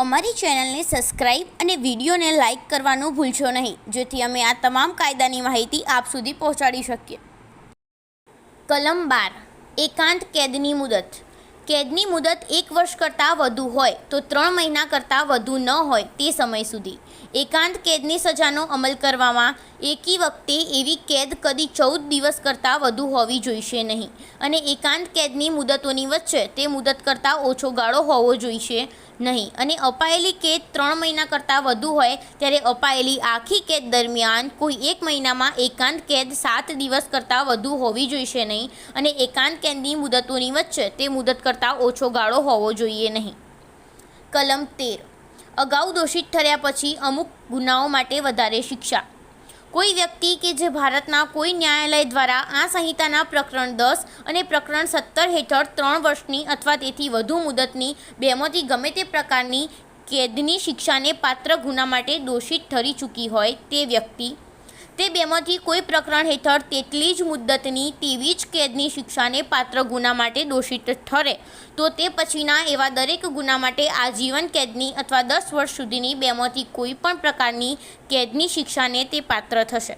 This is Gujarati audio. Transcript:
અમારી ચેનલને સબસ્ક્રાઇબ અને વિડીયોને લાઇક કરવાનું ભૂલશો નહીં, જેથી અમે આ તમામ કાયદાની માહિતી આપ સુધી પહોંચાડી શકીએ. કલમ બાર, એકાંત કેદની મુદત. કેદની મુદત એક વર્ષ કરતાં વધુ હોય તો ત્રણ મહિના કરતાં વધુ ન હોય તે સમય સુધી. એકાંત કેદની સજાનો અમલ કરવામાં એકી વખતે એવી કેદ કદી ચૌદ દિવસ કરતાં વધુ હોવી જોઈશે નહીં. અને એકાંત કેદની મુદતોની વચ્ચે તે મુદત કરતાં ઓછો ગાળો હોવો જોઈશે. નહીં. અને અપાયેલી કેદ ત્રણ મહિના કરતાં વધુ હોય, ત્યારે અપાયેલી આખી કેદ દરમિયાન કોઈ એક મહિનામાં એકાંત કેદ સાત દિવસ કરતાં વધુ હોવી જોઈશે નહીં. અને એકાંત કેદની મુદતોની વચ્ચે તે મુદત કરતાં ઓછો ગાળો હોવો જોઈએ નહીં. કલમ તેર. અગાઉ દોષિત ઠર્યા પછી અમુક ગુનાઓ માટે વધારે શિક્ષા. કોઈ વ્યક્તિ કે જે ભારતના કોઈ ન્યાયાલય દ્વારા આ સંહિતાના પ્રકરણ દસ અને પ્રકરણ સત્તર હેઠળ ત્રણ વર્ષની અથવા તેથી વધુ મુદતની બેમાંથી ગમે તે પ્રકારની કેદની શિક્ષાને પાત્ર ગુના માટે દોષિત ઠરી ચૂકી હોય તે વ્યક્તિ તે બેમાંથી કોઈ પ્રકરણ હેઠળ તેટલી જ મુદ્દતની તેવી જ કેદની શિક્ષાને પાત્ર ગુના માટે દોષિત ઠરે. તો તે પછીના એવા દરેક ગુના માટે આજીવન કેદની અથવા દસ વર્ષ સુધીની બેમાંથી કોઈ પણ પ્રકારની કેદની શિક્ષાને તે પાત્ર થશે.